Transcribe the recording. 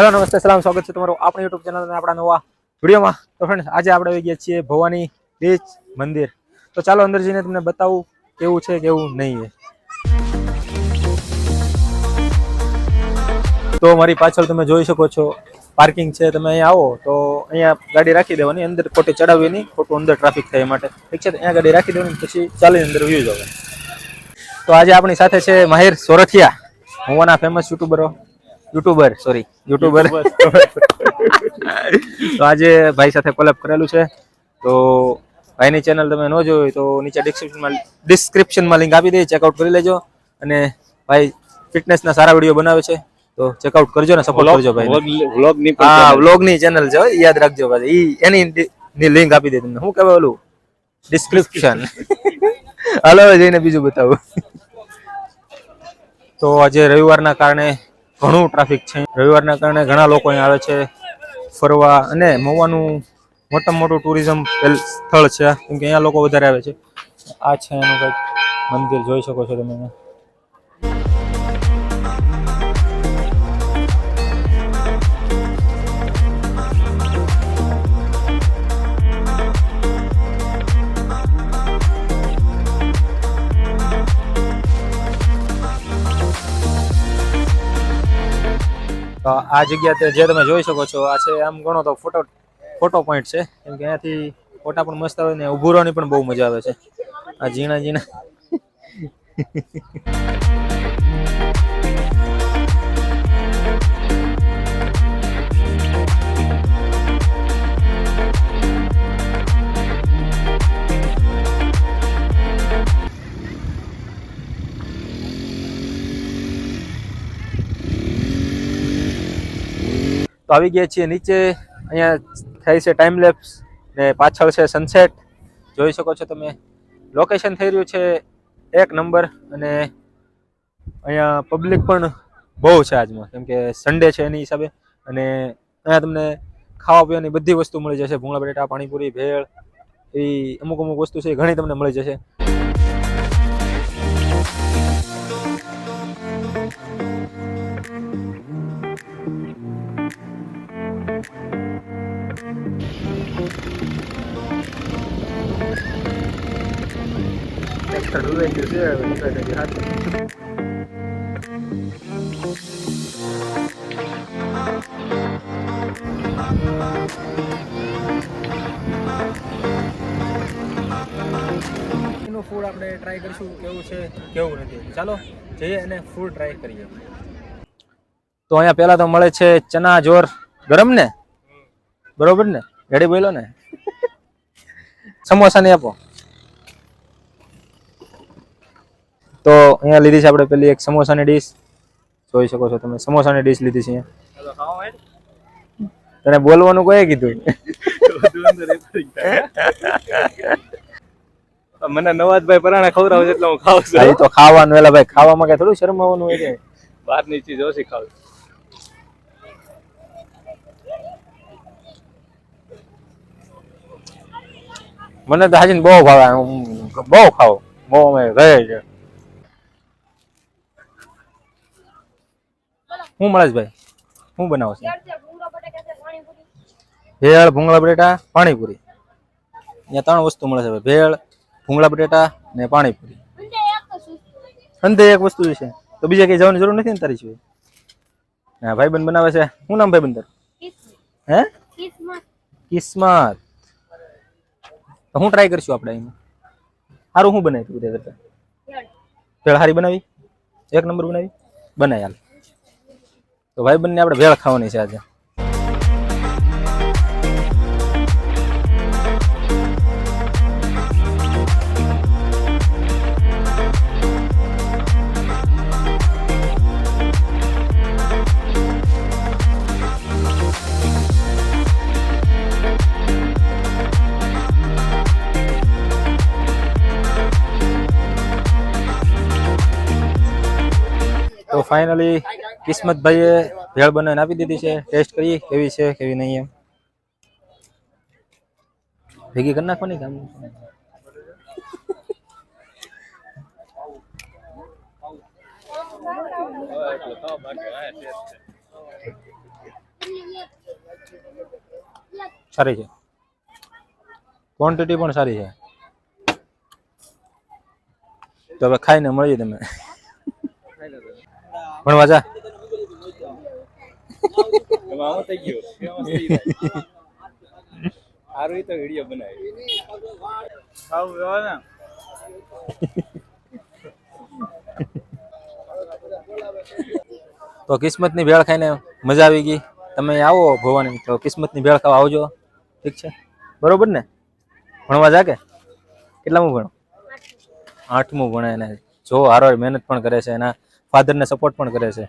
Hello નમસ્તે, સલામ, સ્વાગત છે તમારું આપણી યુટ્યુબ ચેનલ અને આપણા નવા વિડીયોમાં. તો ફ્રેન્ડ આજે આપણે આવી ગયા છીએ ભવાની બીચ મંદિર. તો ચાલો અંદર જઈને તમને બતાવું કેવું છે, કેવું નહીં તો મારી પાછળ તમે જોઈ શકો છો પાર્કિંગ છે, તમે અહીંયા આવો, તો અહીંયા ગાડી રાખી દેવાની, અંદર ખોટી ચડાવવી નહીં, ખોટું અંદર ટ્રાફિક થાય માટે. ઠીક છે, અહીંયા ગાડી રાખી દેવાની, પછી ચાલીને અંદર વ્યૂ જવા. તો આજે આપણી સાથે છે માહિર સોરઠિયા હુંના ફેમસ યુટ્યુબરો યુટ્યુબર સોરી યુટ્યુબર તો આજે ભાઈ સાથે કોલેબ કરેલું છે. તો ભાઈની ચેનલ તમે ન જોઈ તો નીચે ડિસ્ક્રિપ્શનમાં ડિસ્ક્રિપ્શનમાં લિંક આપી દઈએ ચેકઆઉટ કરી લેજો. અને ભાઈ ફિટનેસના સારા વીડિયો બનાવે છે. તો ચેકઆઉટ કરજો ને સપોર્ટ કરજો ભાઈ વ્લોગની હા વ્લોગની ચેનલ છે યાદ રાખજો ભાઈ. ઈ એની ની લિંક આપી દે તમને. શું કહેવાય ઓલું? ડિસ્ક્રિપ્શન હાલો જઈને બીજું બતાવું. તો આજે રવિવારના કારણે ઘણું ટ્રાફિક છે. રવિવારના કારણે ઘણા લોકો અહીં આવે છે ફરવા અને મહુવાનું મોટામાં મોટું ટુરિઝમ સ્થળ છે કેમ કે અહીંયા લોકો વધારે આવે છે. આ છે એનું કંઈક મંદિર, જોઈ શકો છો તમે તો આ જગ્યા જે તમે જોઈ શકો છો, આ છે આમ ઘણો તો ફોટો ફોટો પોઈન્ટ છે. કેમ કે અહીંયાથી ફોટા પણ મસ્ત આવે ને ઊભું રહેવાની પણ બહુ મજા આવે છે. આ ઝીણા ઝીણા. તો આવી ગયા છીએ નીચે. અહીંયા થાય છે ટાઈમ લેપ્સ ને પાછળ છે સનસેટ જોઈ શકો છો તમે. લોકેશન થઈ રહ્યું છે એક નંબર અને અહીંયા પબ્લિક પણ બહુ છે આજમાં. કેમ કે સન્ડે છે એની હિસાબે. અને અહીંયા તમને ખાવા પીવાની બધી વસ્તુ મળી જશે. ભૂંગળા, બટેટા, પાણીપુરી, ભેળ, એવી અમુક અમુક વસ્તુ છે ઘણી તમને મળી જશે. ટ્રેક્ટર ડૂબાઈ ગયું છે હવે નીકળે છે હાથ ફૂડ આપણે ટ્રાય કરીશું કેવું છે કેવું નથી. ચાલો જઈએ અને ફૂડ ટ્રાય કરીએ. તો અહીંયા પહેલા તો મળે છે ચના જોર. ગરમ ને? બરોબર ને? રેડી બોલો ને? સમોસા ને આપો. તો અહીંયા લીધી છે આપણે પેલી એક સમોસાની ડીશ. જોઈ શકો છો તમે. સમોસાની ડીશ લીધી છે અહીંયા. તને બોલવાનું કોઈ કીધું? મને નવાજભાઈ પરાણા ખવડાવે એટલે હું ખાઉં છું. તો ખાવાનું. વેલા ભાઈ ખાવામાં કઈ થોડું શરમાવાનું હોય બહારની ચીજ ઓછી ખાવ મને તો હાજી બહુ ભાવે. હું બહુ ખાવ બહુ અમે ગયે છે. શું મળે છે. ભાઈ શું બનાવો છે ભેળ ભૂંગળા બટેટા પાણીપુરી. અહીંયા ત્રણ વસ્તુ મળે છે ભાઈ. ભેળ ભૂંગળા બટેટા ને પાણીપુરી. અંતે એક વસ્તુ. છે. તો બીજે કઈ જવાની જરૂર નથી ને તારી સિવાય હા ભાઈબંધ બનાવે છે. શું નામ ભાઈબંધ તારું હે? કિસ્મત. તો હું ટ્રાય કરશું આપણે એમાં સારું શું બનાવી તું તે કરતા. ભેળ હારી બનાવી? એક નંબર બનાવી? બનાવી હાલ. તો ભાઈ બંને આપણે ભેળ ખાવાની છે આજે. તો ફાઇનલી કિસ્મતભાઈએ ભેળ બનાવીને આપી દીધી છે. ટેસ્ટ કરીએ કેવી છે કેવી નહીં એમ. ભેગી કરી નાખવાની કામ સારી છે. ક્વોન્ટિટી પણ સારી છે. તો હવે ખાઈને મળીએ તમે. ભણવા જા. થઈ ગયો. સારું તો વીડિયો બનાવી. એવા ને? તો કિસ્મતની ભેળ ખાઈને મજા આવી ગઈ. તમે આવો ભવાની તો કિસ્મતની ભેળ ખાવા આવજો. ઠીક છે? બરોબર ને? ભણવા જા કે કેટલામું ભણો? આઠમું ભણે ને. જો હારો મહેનત પણ કરે છે એના ફાધરને સપોર્ટ પણ કરે છે.